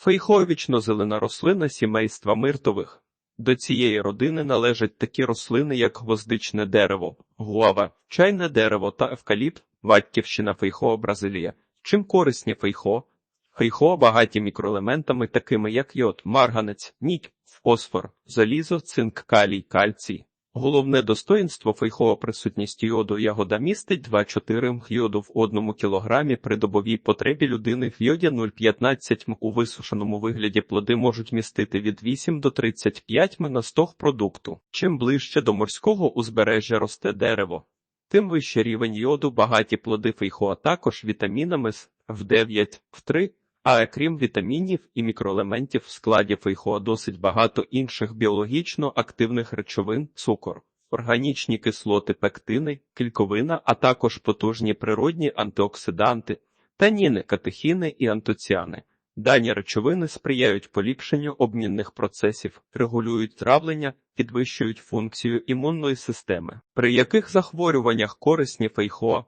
Фейхо – вічнозелена рослина сімейства миртових. До цієї родини належать такі рослини, як гвоздичне дерево, гуава, чайне дерево та евкаліпт, батьківщина фейхо Бразилія. Чим корисні фейхо? Фейхо багаті мікроелементами, такими як йод, марганець, ніть, фосфор, залізо, цинк, калій, кальцій. Головне достоїнство фейхова присутність йоду ягода містить 2,4 м йоду в одному кілограмі при добовій потребі людини в йоді 0,15 м у висушеному вигляді плоди можуть містити від 8 до 35 м на стог продукту. Чим ближче до морського узбережжя росте дерево, тим вищий рівень йоду багаті плоди фейхоа також вітамінами з в 9, в 3, а крім вітамінів і мікроелементів в складі фейхоа досить багато інших біологічно активних речовин, цукор, органічні кислоти, пектини, кільковина, а також потужні природні антиоксиданти, таніни, катехіни і антоціани. Дані речовини сприяють поліпшенню обмінних процесів, регулюють травлення, підвищують функцію імунної системи, при яких захворюваннях корисні фейхоа.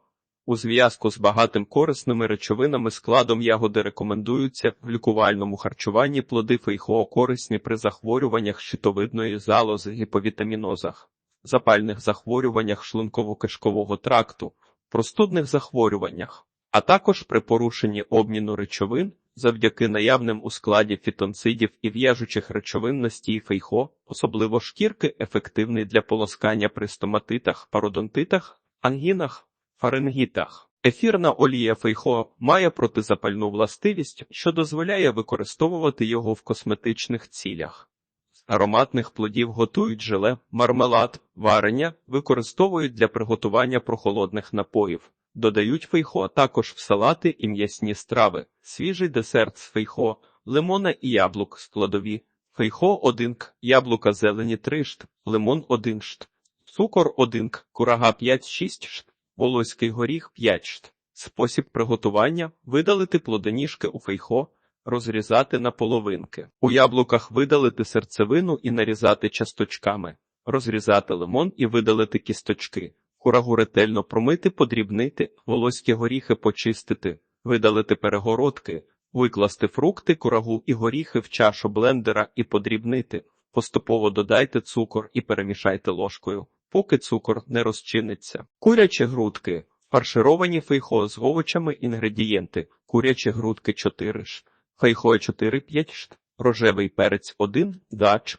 У зв'язку з багатим корисними речовинами складом ягоди рекомендуються в лікувальному харчуванні плоди фейхоо корисні при захворюваннях щитовидної залози, гіповітамінозах, запальних захворюваннях шлунково-кишкового тракту, простудних захворюваннях, а також при порушенні обміну речовин завдяки наявним у складі фітонцидів і в'яжучих речовин настій фейхо, особливо шкірки, ефективний для полоскання при стоматитах, пародонтитах, ангінах фарингітах. Ефірна олія фейхо має протизапальну властивість, що дозволяє використовувати його в косметичних цілях. З ароматних плодів готують желе, мармелад, варення, використовують для приготування прохолодних напоїв, додають фейхо також в салати і м'ясні страви, свіжий десерт з фейхо, лимона і яблук складові, фейхо 1 яблука зелені 3 шт, лимон 1 шт, цукор 1 курага 5-6 шт. Волоський горіх 5 шт. Спосіб приготування видалити плодоніжки у фейхо, розрізати на половинки. У яблуках видалити серцевину і нарізати часточками, розрізати лимон і видалити кісточки, курагу ретельно промити, подрібнити, волоські горіхи почистити, видалити перегородки, викласти фрукти, курагу і горіхи в чашу блендера і подрібнити. Поступово додайте цукор і перемішайте ложкою поки цукор не розчиниться. Курячі грудки. Фаршировані фейхо з овочами інгредієнти. Курячі грудки 4 ш, фейхо 4-5 шт, рожевий перець 1, дач,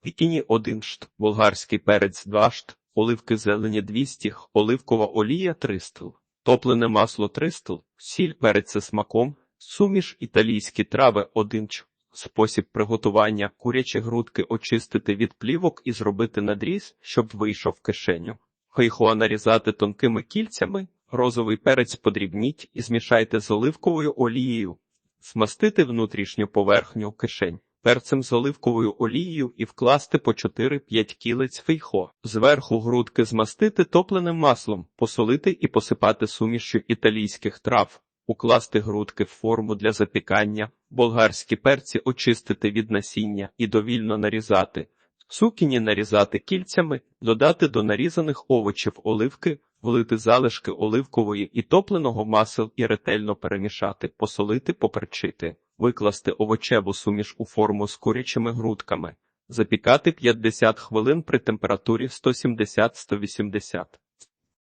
пікіні 1 шт, болгарський перець 2 шт, оливки зелені 200, оливкова олія 300, топлене масло 300, сіль перець зі смаком, суміш італійські трави 1 ч. Спосіб приготування курячі грудки очистити від плівок і зробити надріз, щоб вийшов кишеню. Хейхоа нарізати тонкими кільцями, розовий перець подрібніть і змішайте з оливковою олією, смастити внутрішню поверхню кишень, перцем з оливковою олією і вкласти по 4-5 кілець фейхо. Зверху грудки змастити топленим маслом, посолити і посипати сумішю італійських трав укласти грудки в форму для запікання, болгарські перці очистити від насіння і довільно нарізати, цукіні нарізати кільцями, додати до нарізаних овочів оливки, влити залишки оливкової і топленого масел і ретельно перемішати, посолити, поперчити, викласти овочеву суміш у форму з курячими грудками, запікати 50 хвилин при температурі 170-180.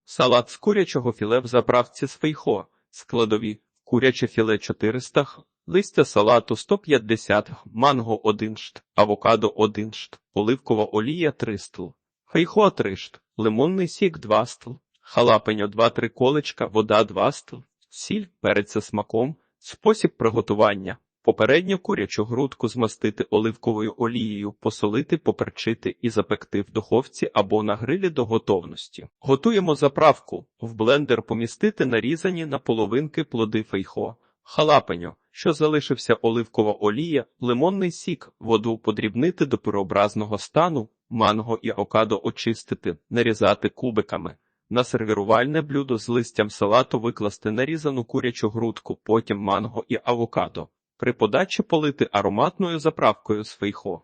Салат з курячого філе в заправці з фейхо складові, куряче філе 400 листя салату 150 манго 1 шт, авокадо 1 шт, оливкова олія 3 стл, фейхоа 3 шт, лимонний сік 2 стл, халапеньо 2-3 колечка, вода 2 стл, сіль, перець за смаком, спосіб приготування. Попередньо курячу грудку змастити оливковою олією, посолити, поперчити і запекти в духовці або на грилі до готовності. Готуємо заправку. В блендер помістити нарізані на половинки плоди фейхо, халапеньо, що залишився оливкова олія, лимонний сік, воду подрібнити до пирообразного стану, манго і авокадо очистити, нарізати кубиками. На сервірувальне блюдо з листям салату викласти нарізану курячу грудку, потім манго і авокадо. При подачі полити ароматною заправкою з фейхо.